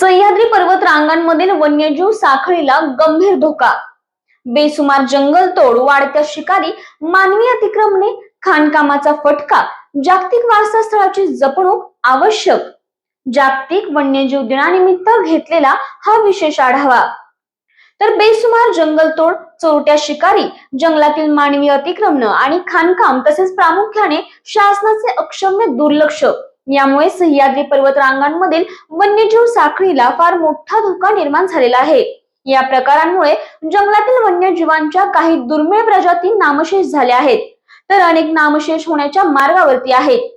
सह्याद्री पर्वत रांगांमधील वन्यजीव साखळीला गंभीर धोका. बेसुमार जंगलतोड वाढत्या शिकारी मानवी अतिक्रमणे खाणकामाचा फटका जागतिक वारसा स्थळाची जपणूक आवश्यक. जागतिक वन्यजीव दिनानिमित्त घेतलेला हा विशेष आढावा. तर बेसुमार जंगलतोड चोरट्या शिकारी जंगलातील मानवी अतिक्रमण आणि खाणकाम तसेच प्रामुख्याने शासनाचे अक्षम्य दुर्लक्ष. यामुळे सह्याद्री पर्वत रांगांमधील वन्यजीव साखळीला फार मोठा धोका निर्माण झालेला आहे. या प्रकारांमुळे जंगलातील वन्यजीवांच्या काही दुर्मिळ प्रजाती नामशेष झाल्या आहेत. तर अनेक नामशेष होण्याच्या मार्गावरती आहेत.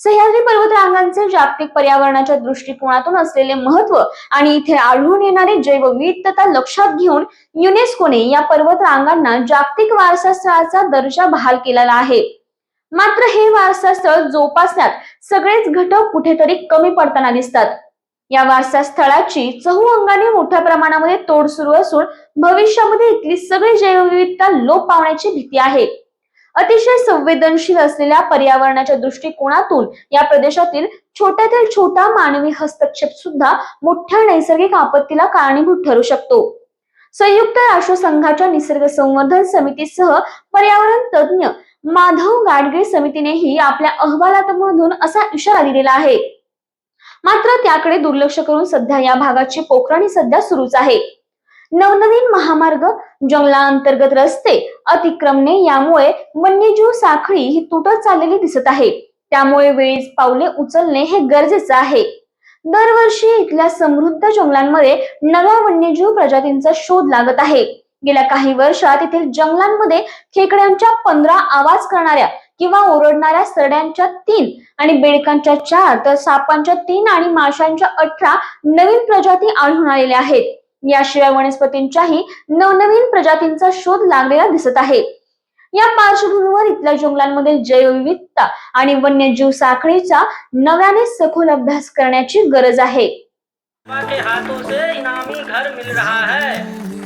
सह्याद्री पर्वत रांगांचे जागतिक पर्यावरणाच्या दृष्टिकोनातून असलेले महत्त्व आणि इथे आढळून येणारे जैवविविधता लक्षात घेऊन युनेस्कोने या पर्वत रांगांना जागतिक वारसा स्थळाचा दर्जा बहाल केलेला आहे. मात्र हे वारसा स्थळ जोपासण्यात सगळेच घटक कुठेतरी कमी पडताना दिसतात. या वारसा स्थळाची चहू अंगाने मोठ्या प्रमाणामध्ये तोड सुरू असून भविष्यामध्ये इथली सगळी जैवविविधता लोप पावण्याची भीती आहे. अतिशय संवेदनशील असलेल्या पर्यावरणाच्या दृष्टिकोनातून या प्रदेशातील छोट्यातील छोटा मानवी हस्तक्षेप सुद्धा मोठ्या नैसर्गिक आपत्तीला कारणीभूत ठरू शकतो. संयुक्त राष्ट्र संघाच्या निसर्ग संवर्धन समितीसह पर्यावरण तज्ञ माधव गाडगीळ समितीनेही आपल्या अहवालातमधून असा इशारा दिलेला आहे. मात्र त्याकडे दुर्लक्ष करून सध्या या भागाची पोखरणी सध्या सुरूच आहे. नवनवीन महामार्ग जंगलांतर्गत रस्ते अतिक्रमणे यामुळे वन्यजीव साखळी ही तुटत चाललेली दिसत आहे. त्यामुळे वेळीच पावले उचलणे हे गरजेचं आहे. दरवर्षी इथल्या समृद्ध जंगलांमध्ये नव्या वन्यजीव प्रजातींचा शोध लागत आहे. गेल्या काही वर्षात येथील जंगलांमध्ये खेकड्यांच्या पंधरा आवाज करणाऱ्या किंवा ओरडणाऱ्या सरड्यांच्या तीन आणि बेडकांच्या चार तर सापांच्या तीन आणि माशांच्या अठरा नवीन प्रजाती आढळून आलेल्या आहेत. याशिवाय वनस्पतींच्याही नवनवीन प्रजातींचा शोध लागलेला दिसत आहे. या पार्श्वभूमीवर इथल्या जंगलांमधील जैवविविधता आणि वन्यजीव साखळीचा नव्याने सखोल अभ्यास करण्याची गरज आहे. के हाथों से इनामी घर मिल रहा है।